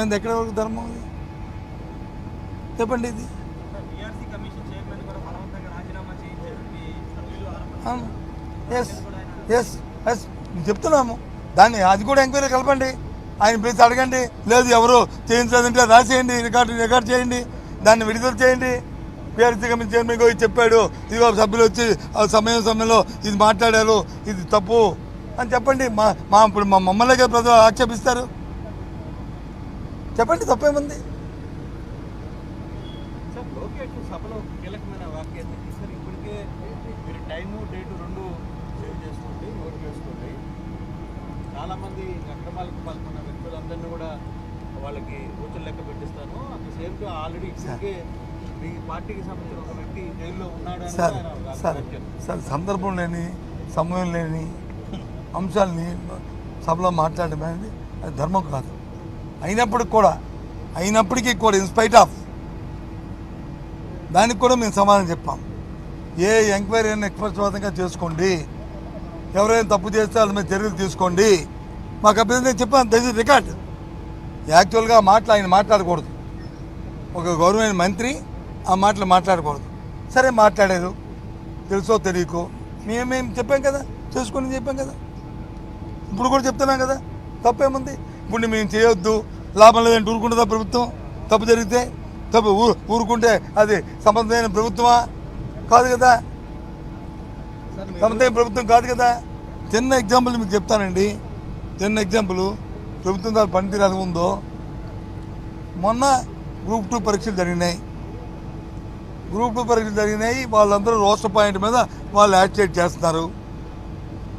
మంది ఎక్కడ వరకు ధర్మం చెప్పండి ఇది. ఎస్ ఎస్ ఎస్ చెప్తున్నాము. దాన్ని అది కూడా ఎంక్వైరీ కలపండి. ఆయన పిలిచి అడగండి. లేదు ఎవరు చేయించదంటే రాసేయండి రికార్డు రికార్డ్ చేయండి దాన్ని విడుదల చేయండి. పిఆర్సీ కమిషన్ చైర్మన్ పోయి చెప్పాడు. ఇదిగో సభ్యులు వచ్చి సమయం సమయంలో ఇది మాట్లాడారు. ఇది తప్పు అని చెప్పండి. మా మా ఇప్పుడు మా మమ్మల్ని ప్రజలు ఆక్షేపిస్తారు. చెప్పండి తప్పేముంది? సభలో కీలకమైన వాక్యాన్ని ఇప్పటికే మీరు టైము డేటు రెండు సేవ్ చేసుకోండి నోట్ చేసుకోండి. చాలామంది అక్రమాలకు పాల్గొన్న వ్యక్తులందరినీ కూడా వాళ్ళకి రోజులు లెక్క పెట్టిస్తాను. టైం ఆల్రెడీ ఇప్పటికే మీ పార్టీకి సంబంధించిన ఒక వ్యక్తి జైల్లో ఉన్నాడు అని సార్. సార్ సందర్భం లేని సమయం లేని అంశాలని సభలో మాట్లాడడం అనేది అది ధర్మం కాదు. అయినప్పటికి కూడా అయినప్పటికీ కూడా ఇన్స్పైట్ ఆఫ్ దానికి కూడా మేము సమాధానం చెప్పాం. ఏ ఎంక్వైరీ అయినా నిష్పక్షపాతంగా చేసుకోండి. ఎవరైనా తప్పు చేస్తే వాళ్ళ మీద చర్యలు తీసుకోండి. మాకు అభ్యర్థి చెప్పాను దట్ ఇస్ రికార్డ్ యాక్చువల్గా మాటలు ఆయన మాట్లాడకూడదు. ఒక గౌరవమైన మంత్రి ఆ మాటలు మాట్లాడకూడదు. సరే మాట్లాడారు. తెలుసో తెలియకో. మేమేం చెప్పాం కదా చేసుకుని చెప్పాం కదా. ఇప్పుడు కూడా చెప్తున్నాం కదా తప్పేముంది? ఇప్పుడు మేము చేయొద్దు లాభం లేదంటే ఊరుకుంటుందా ప్రభుత్వం? తప్పు జరిగితే తప్పు ఊరు ఊరుకుంటే అది సమర్థమైన ప్రభుత్వమా? కాదు కదా. సమర్థమైన ప్రభుత్వం కాదు కదా. చిన్న ఎగ్జాంపుల్ మీకు చెప్తానండి. చిన్న ఎగ్జాంపుల్ ప్రభుత్వం దాని పనితీరు ఎలా ఉందో. మొన్న గ్రూప్ టూ పరీక్షలు జరిగినాయి. గ్రూప్ టూ పరీక్షలు జరిగినాయి. వాళ్ళందరూ రోస్టర్ పాయింట్ మీద వాళ్ళు యాక్టివేట్ చేస్తున్నారు.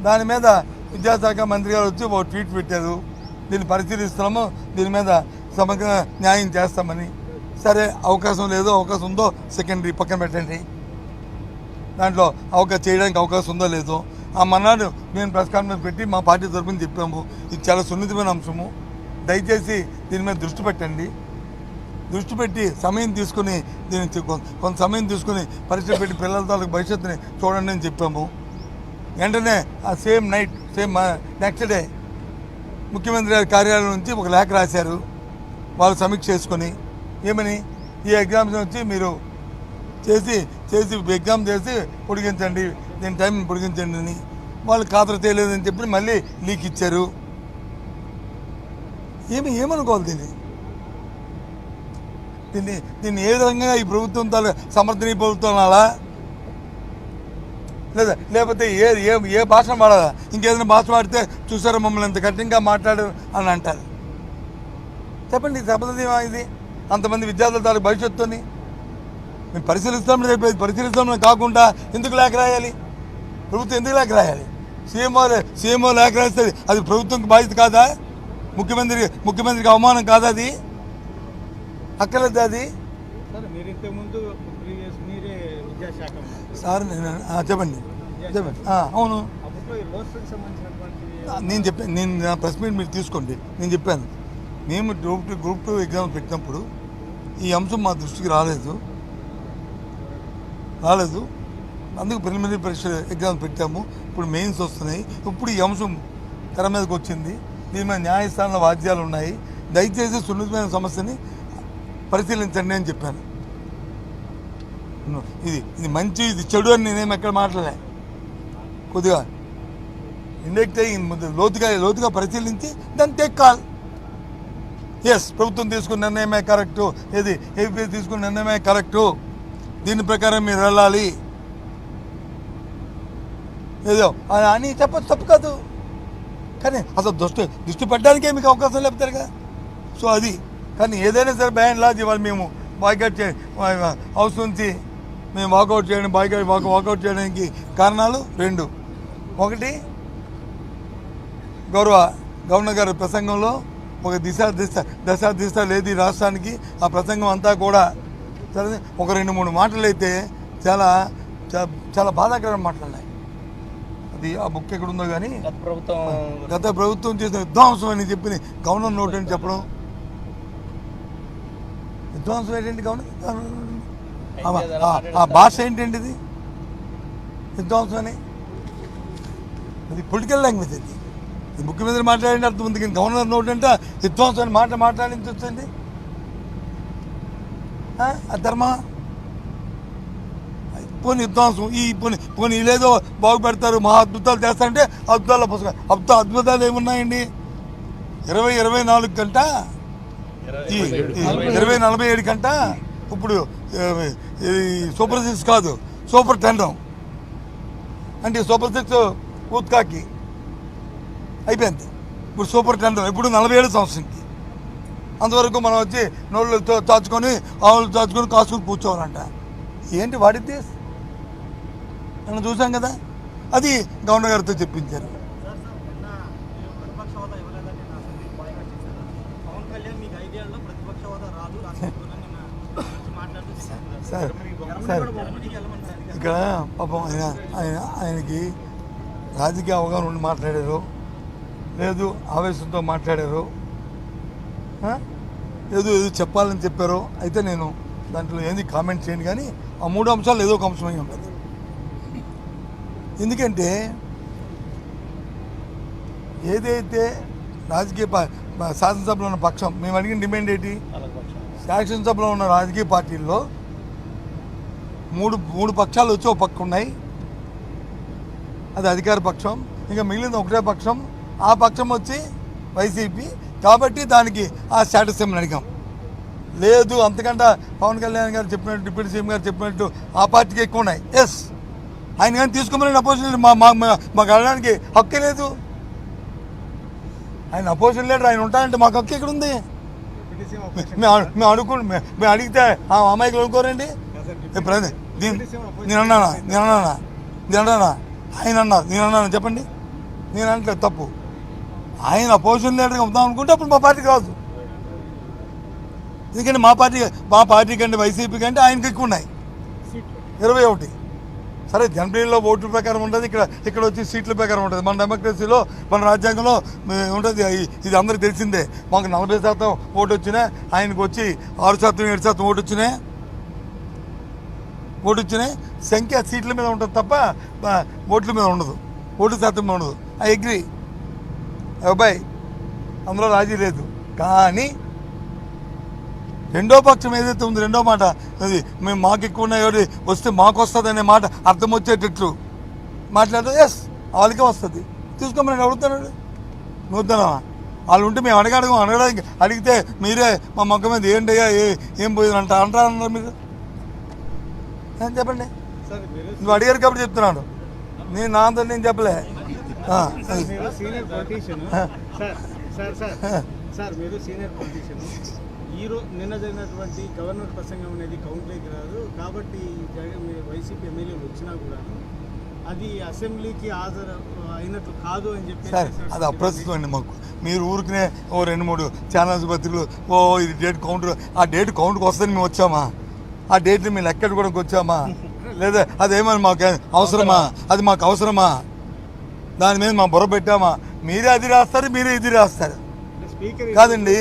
దాని మీద విద్యాశాఖ మంత్రి గారు వచ్చి ఒక ట్వీట్ పెట్టారు. దీన్ని పరిశీలిస్తున్నాము. దీని మీద సమగ్ర న్యాయం చేస్తామని. సరే అవకాశం లేదో. అవకాశం ఉందో సెకండరీ పక్కన పెట్టండి. దాంట్లో అవకాశం చేయడానికి అవకాశం ఉందో లేదో. ఆ మన్నాడు మేము ప్రెస్ కాన్ఫరెన్స్ పెట్టి మా పార్టీ తరఫున చెప్పాము. ఇది చాలా సున్నితమైన అంశము. దయచేసి దీని మీద దృష్టి పెట్టండి. దృష్టి పెట్టి సమయం తీసుకుని దీన్ని కొంత సమయం తీసుకుని పరీక్ష పెట్టి పిల్లల తాలూకు భవిష్యత్తుని చూడండి అని చెప్పాము. వెంటనే ఆ same night same next day ముఖ్యమంత్రి గారి కార్యాలయం నుంచి ఒక లేఖ రాశారు. వాళ్ళు సమీక్ష చేసుకొని ఏమని? ఈ ఎగ్జామ్స్ వచ్చి మీరు చేసి చేసి ఎగ్జామ్ చేసి పొడిగించండి. దీని టైం పొడిగించండి అని వాళ్ళు ఖాతరు చేయలేదని చెప్పి మళ్ళీ లీక్ ఇచ్చారు. ఏమి ఏమనుకోవాలి దీన్ని? దీన్ని దీన్ని ఏ విధంగా ఈ ప్రభుత్వం తాలూ సమర్థనీయ ప్రభుత్వం అలా లేదా లేకపోతే ఏ ఏ ఏ భాష వాడాలా? ఇంకేదైనా భాష వాడితే చూసారా మమ్మల్ని ఇంత కఠినంగా మాట్లాడారు అని అంటారు. చెప్పండి ఇది ఇది? అంతమంది విద్యార్థుల తాలూకు భవిష్యత్తుని మేము పరిశీలిస్తామని చెప్పేది పరిశీలిస్తామని కాకుండా ఎందుకు లేఖ రాయాలి? ప్రభుత్వం ఎందుకు లేఖ రాయాలి? సీఎంఓ సీఎంఓ లేఖ రాస్తే అది ప్రభుత్వంకి బాధ్యత కాదా? ముఖ్యమంత్రి ముఖ్యమంత్రికి అవమానం కాదా అది? అక్కర్లేదు అది? మీరు ఇంతకుముందు మీరే విద్యాశాఖ సార్ చెప్పండి. చెప్పండి. అవును. నేను చెప్పాను నేను నా ప్రెస్ మీట్ మీరు తీసుకోండి. నేను చెప్పాను. మేము group two group two exam పెట్టినప్పుడు ఈ అంశం మా దృష్టికి రాలేదు. రాలేదు. అందుకు ప్రిలిమినరీ పరీక్ష ఎగ్జామ్ పెట్టాము. ఇప్పుడు మెయిన్స్ వస్తున్నాయి. ఇప్పుడు ఈ అంశం తెర మీదకి వచ్చింది. దీని మీద న్యాయస్థానంలో వాద్యాలు ఉన్నాయి. దయచేసి సున్నితమైన సమస్యని పరిశీలించండి అని చెప్పాను. ఇది ఇది మంచి ఇది చెడు అని నేనేం ఎక్కడ మాట్లాడలే. కొద్దిగా ఇండెక్ట్ అయ్యి లోతుగా లోతుగా పరిశీలించి దాన్ని టేక్ కాల్ ఎస్ ప్రభుత్వం తీసుకున్న నిర్ణయమే కరెక్టు. ఏది? ఏపీ తీసుకున్న నిర్ణయమే కరెక్టు. దీని ప్రకారం మీరు వెళ్ళాలి. ఏదో అని- చెప్పచ్చు తప్పు కాదు. కానీ అసలు దృష్టి దృష్టి పెట్టడానికే మీకు అవకాశం లేపుతారు కదా. సో అది. కానీ ఏదైనా సరే బ్యాన్ లాజ్ ఇవాళ మేము బాయ్కౌట్ చే హౌస్ నుంచి మేము వాకౌట్ చేయడం బాయ్కౌట్ వాక్ వాకౌట్ చేయడానికి కారణాలు రెండు. ఒకటి గౌరవ గవర్నర్ గారి ప్రసంగంలో ఒక దిశ దిశ దశ దిశ లేదు ఈ రాష్ట్రానికి ఆ ప్రసంగం అంతా కూడా ఒక రెండు మూడు మాటలు అయితే చాలా చాలా బాధాకరమైన మాటలు ఉన్నాయి అది ఆ బుక్ ఎక్కడ ఉందో కానీ గత ప్రభుత్వం గత ప్రభుత్వం చేసిన విధ్వంసం అని చెప్పి గవర్నర్ నోట్ అని చెప్పడం. విధ్వంసం ఏంటండి గవర్నర్? ఆ- భాష ఏంటండి ఇది విధ్వంసం అని అది పొలిటికల్ లాంగ్వేజ్ అది ఈ ముఖ్యమంత్రి మాట్లాడిన అర్థం ఉంది కానీ గవర్నర్ నోట్ అంటే విధ్వంసం అని మాట మాట్లాడింది వచ్చింది ఆ ధర్మ? పోనీ విధ్వంసం ఈ పోనీ పోనీ వీళ్ళేదో బాగుపెడతారు మహా అద్భుతాలు చేస్తారంటే అద్భుతాల పుస్తకం అద్భుత అద్భుతాలు ఏమున్నాయండి? ఇరవై ఇరవై నాలుగు గంట? ఈ ఇరవై నలభై ఏడు గంట? ఇప్పుడు సూపర్ సిక్స్ కాదు సూపర్ టెన్ అంటే సూపర్ సిక్స్ ఉత్కాకి అయిపోయింది. ఇప్పుడు సూపర్ టెన్ ఇప్పుడు నలభై ఏడు సంవత్సరంకి అంతవరకు మనం వచ్చి నోళ్ళు తో- చాచుకొని ఆవులు చాచుకొని కాసుకొని కూర్చోవాలంట. ఏంటి వాడితే మనం చూసాం కదా? అది గవర్నర్ గారితో చెప్పించారు. ప్రతిపక్ష సార్ సార్ ఇక్కడ పాపం ఆయన ఆయన ఆయనకి రాజకీయ అవగాహన ఉండి మాట్లాడారు. లేదు ఆవేశంతో మాట్లాడారు. ఏదో ఏదో చెప్పాలని చెప్పారు. అయితే నేను దాంట్లో ఏంది కామెంట్ చేయండి కానీ ఆ మూడు అంశాలు ఏదో ఒక అంశమై ఉంటుంది. ఎందుకంటే ఏదైతే రాజకీయ శాసనసభలో ఉన్న పక్షం మేము అడిగిన డిమాండ్ ఏంటి? శాసనసభలో ఉన్న రాజకీయ పార్టీల్లో మూడు మూడు పక్షాలు వచ్చి ఒక పక్క ఉన్నాయి. అది అధికార పక్షం ఇంకా మిగిలింది ఒకటే పక్షం. ఆ పక్షం వచ్చి వైసీపీ. కాబట్టి దానికి ఆ స్టేటస్ ఏమని అడిగాం? లేదు అంతకంటే పవన్ కళ్యాణ్ గారు చెప్పినట్టు డిప్యూటీ సీఎం గారు చెప్పినట్టు ఆ పార్టీకి ఎక్కువ ఉన్నాయి. ఎస్ ఆయన కానీ తీసుకోమని అపోజిషన్ మా మాకు అడగడానికి హక్కే లేదు. ఆయన అపోజిషన్ లీడర్ ఆయన ఉంటారంటే మాకు హక్కు ఎక్కడుంది ఉంది డిప్యూటీ సీఎం అపోజిషన్ మేము అడు- మేము అడిగితే ఆ అమ్మాయికి అనుకోరండి దీని నేను అన్నానా నేను అన్నానా నేను అన్నానా ఆయన అన్నారు నేను అన్నాను చెప్పండి. నేను అనట్లేదు తప్పు. ఆయన అపోజిషన్ లీడర్గా ఉందాం అనుకుంటే అప్పుడు మా పార్టీకి రాదు. ఎందుకంటే మా పార్టీ మా పార్టీ కంటే వైసీపీ కంటే ఆయనకి ఎక్కువ ఉన్నాయి. ఇరవై ఒకటి. సరే జనవరిలో ఓట్ల ప్రకారం ఉంటుంది ఇక్కడ ఇక్కడ వచ్చి సీట్ల ప్రకారం ఉంటుంది మన డెమోక్రసీలో మన రాజ్యాంగంలో ఉంటుంది ఇది అందరికి తెలిసిందే. మాకు నలభై శాతం ఓటు వచ్చినాయి ఆయనకు వచ్చి ఆరు శాతం ఏడు శాతం ఓటు వచ్చినాయి ఓటు వచ్చినాయి సంఖ్య సీట్ల మీద ఉంటుంది తప్ప ఓట్ల మీద ఉండదు. ఓటు శాతం మీద ఉండదు. I agree. అబ్బాయి అందులో రాజీ లేదు. కానీ రెండో పక్షం ఏదైతే ఉంది రెండో మాట అది మేము మాకు ఎక్కువ ఉన్నాయి వస్తే మాకు వస్తుంది అనే మాట అర్థం వచ్చేటట్లు మాట్లాడితే ఎస్ వాళ్ళకే వస్తుంది. తీసుకోమని అడుగుతున్నాడు నువ్వు వద్దానవా వాళ్ళు ఉంటే మేము అడగడము అడగడానికి అడిగితే మీరే మా మొక్క మీద ఏంటయ్యా ఏ ఏం పోయింది అంట అంటారన్నారు మీరు? ఏం చెప్పండి? మీరు నువ్వు అడిగారు కాబట్టి చెప్తున్నాను. నేను నా అంతా నేను చెప్పలే. మీరు సార్ సార్ సార్ మీరు సీనియర్ పొలిటీషియన్. ఈ రోజు నిన్న జరిగినటువంటి గవర్నర్ ప్రసంగం అనేది కౌంట్లోకి రాదు. కాబట్టి వైసీపీ ఎమ్మెల్యేలు వచ్చినా కూడా అది అసెంబ్లీకి హాజరు అయినట్లు కాదు అని చెప్పి సార్ అది అప్రస్తుతం అండి మాకు. మీరు ఊరికనే ఓ రెండు మూడు ఛానల్స్ పత్రికలు ఓ ఇది డేట్ కౌంటర్ ఆ డేట్ కౌంట్కి వస్తుంది మేము వచ్చామా? ఆ డేట్ని మేము లెక్క కూడా వచ్చామా? లేదా అదేమని మాకు అవసరమా? అది మాకు అవసరమా? దాని మీద మా బుర్ర పెట్టామా? మీరే అది రాస్తారు మీరే ఇది రాస్తారు. స్పీకర్ కాదండి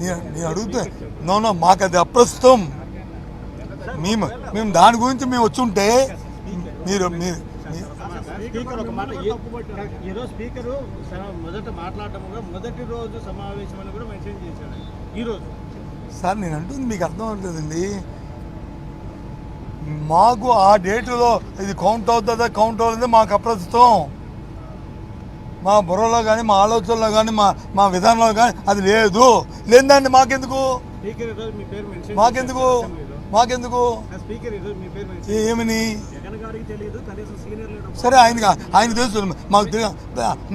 నేను అడుగుతా. నో నో మాకు అది అప్రస్తుతం. మేము మేము దాని గురించి మేము వచ్చి ఉంటే మీరు మీరు మీరు- స్పీకర్ ఒక మాట ఈ- ఈరోజు స్పీకర్ మొదట మాట్లాడటముగా మొదటి రోజు సమావేశం అని కూడా మెన్షన్ చేశాడు. ఈ రోజు. సార్ నేను అంటుంది మీకు అర్థం అవ్వట్లేదండి మాకు ఆ డేటులో ఇది కౌంట్ అవుతుందా కౌంట్ అవుతుందా మాకు అప్రస్తుతం. మా బుర్రలో కానీ మా ఆలోచనలో కానీ మా మా విధానంలో కానీ అది లేదు. లేదండి మాకెందుకు? మాకెందుకు. మాకెందుకు? ఏమని? సరే ఆయనకి ఆయన తెలుసు. మాకు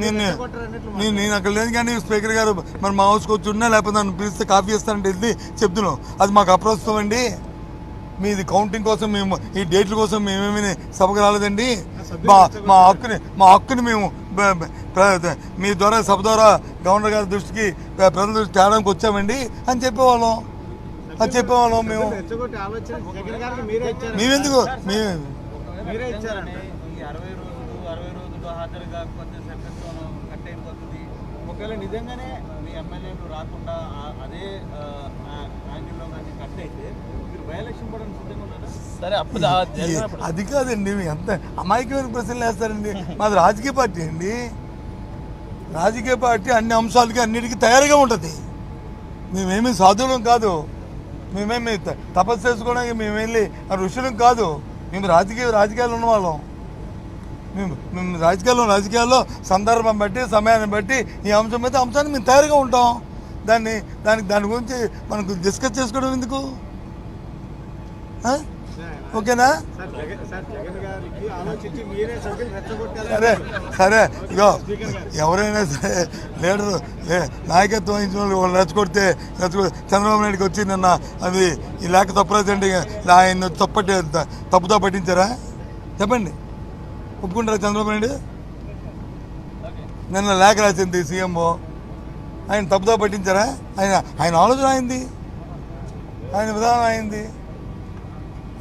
నేను నేను నేను అక్కడ లేదు కానీ స్పీకర్ గారు మరి మా హౌస్కి వచ్చి ఉన్నా లేకపోతే నన్ను పిలిస్తే కాఫీ ఇస్తానంటే వెళ్ళి చెప్తున్నాం. అది మాకు అప్రస్తుతం అండి. మీది కౌంటింగ్ కోసం మేము ఈ డేట్ల కోసం మేమేమి సభకు రాలేదండి. మా మా హక్కుని మా హక్కుని మేము మీ ద్వారా సభ ద్వారా గవర్నర్ గారి దృష్టికి ప్ర- ప్రజల దృష్టికి తేడానికి వచ్చామండి అని చెప్పేవాళ్ళం. అని చెప్పేవాళ్ళం మేము. మేమెందుకు? ఒకవేళ నిజంగానే మీ ఎమ్మెల్యేలు రాకుండా ఆ- అదే ఆ, ఆ యాంగిల్లో కానీ కట్ అయితే మీరు బై ఎలక్షన్ కూడా సిద్ధంగా ఉన్నారా సరే అప్పుడు అది కాదండి మీ ఎంత అమాయకమైన ప్రశ్నలు వేస్తారండి. మాది రాజకీయ పార్టీ అండి. రాజకీయ పార్టీ అన్ని అంశాలకి అన్నిటికీ తయారుగా ఉంటుంది. మేమేమి సాధువులం కాదు. మేమేమి తపస్సు చేసుకోవడానికి మేము వెళ్ళి ఋషులం కాదు. మేము రాజకీయ రాజకీయాలు ఉన్నవాళ్ళం. మేము మేము రాజకీయాల్లో రాజకీయాల్లో సందర్భం బట్టి సమయాన్ని బట్టి ఈ అంశం మీద అంశాన్ని మేము తయారుగా ఉంటాం. దాన్ని దానికి దాని గురించి మనకు డిస్కస్ చేసుకోవడం ఎందుకు? ఓకేనా? సార్ సార్ ఇగో ఎవరైనా సరే లీడర్ నాయకత్వం వహించిన వాళ్ళు వాళ్ళు రెచ్చగొడితే రెచ్చగొ చంద్రబాబు నాయుడుకి వచ్చి నిన్న అది ఈ లేఖ తప్పలేదండి ఆయన తప్పటి తప్పుతో పట్టించారా? చెప్పండి. ఒప్పుకుంటారా చంద్రబాబు నాయుడు? నిన్న లేఖ రాసింది సీఎంఓ. ఆయన తప్పుతో పట్టించారా? ఆయన ఆయన ఆలోచన అయింది ఆయన విధానం అయింది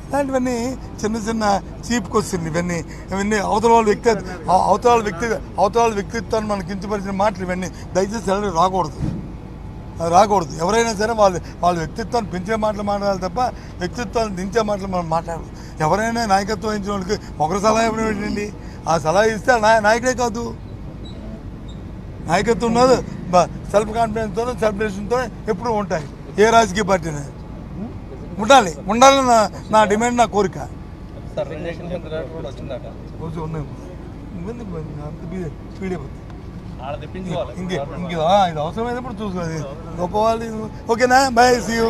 ఇలాంటివన్నీ చిన్న చిన్న చీప్ క్వశ్చన్లు ఇవన్నీ. ఇవన్నీ అవతల వాళ్ళ వ్యక్తి అవతల వాళ్ళ వ్యక్తి అవతల వాళ్ళ వ్యక్తిత్వాన్ని మనకి కించపరిచిన మాటలు ఇవన్నీ. దయచేసి ఎవరు రాకూడదు. అది రాకూడదు. ఎవరైనా సరే వాళ్ళ వాళ్ళ వ్యక్తిత్వాన్ని పెంచే మాటలు మాట్లాడాలి తప్ప వ్యక్తిత్వాన్ని దించే మాటలు మనం మాట్లాడదు ఎవరైనా నాయకత్వం వహించిన వాళ్ళకి ఒకరు సలహా ఇవ్వడం ఏంటండి? ఆ సలహా ఇస్తే ఆ నాయ- నాయకుడే కాదు. నాయకత్వం ఉన్నది సెల్ఫ్ కాన్ఫిడెన్స్తో సెలబ్రేషన్తో ఎప్పుడూ ఉంటాయి. ఏ రాజకీయ పార్టీనే ఉండాలి. ఉండాలని నా నా డిమాండ్ నా కోరిక. రోజు ఉన్నాయి. స్పీడ్ అయిపోతుంది ఇంకే ఇంకే ఇది అవసరమైనప్పుడు చూసుకోవాలి. గొప్ప వాళ్ళు ఓకేనా? Bye see you